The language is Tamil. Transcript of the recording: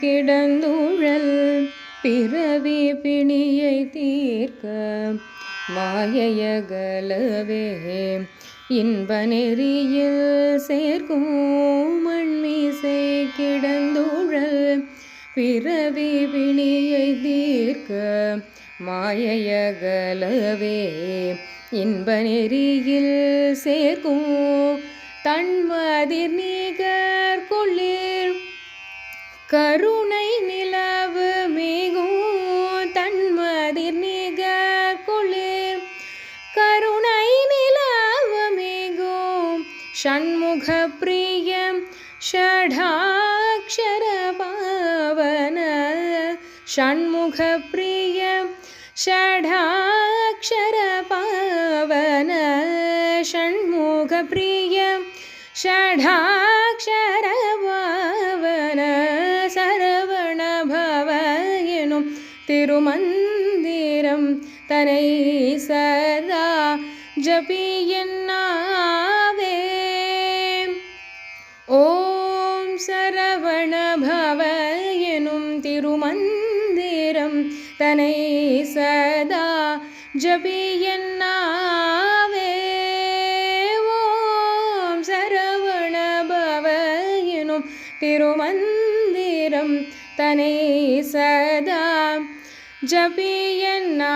கிடந்துழல் பிறவி பிணியை தீர்க்க மாயையகலவே இன்ப நெறியில் சேர்க்கும் மண்மீசை கிடந்துழல் பிறவி பிணியை தீர்க்க மாயையகலவே இன்ப நெறியில் சேர்க்கும் தன்மதிர் நீக கருணை நிலவு மிகும் தன்மதிர் நிகர் குளிர் கருணை நிலவு மிகும் ஷண்முக பிரியம் ஷடாட்சர பாவன ஷண்முக பிரியம் ஷடாட்சர பாவன ஷண்முக திருமந்திரம் தனை சதா ஜபியன்னாவே ஓம் சரவண பவ எனும் திருமந்திரம் தனை சதா ஜபியன்னாவே ஓம் சரவண பவ எனும் திருமந்திரம் தனை சதா जबी यन्ना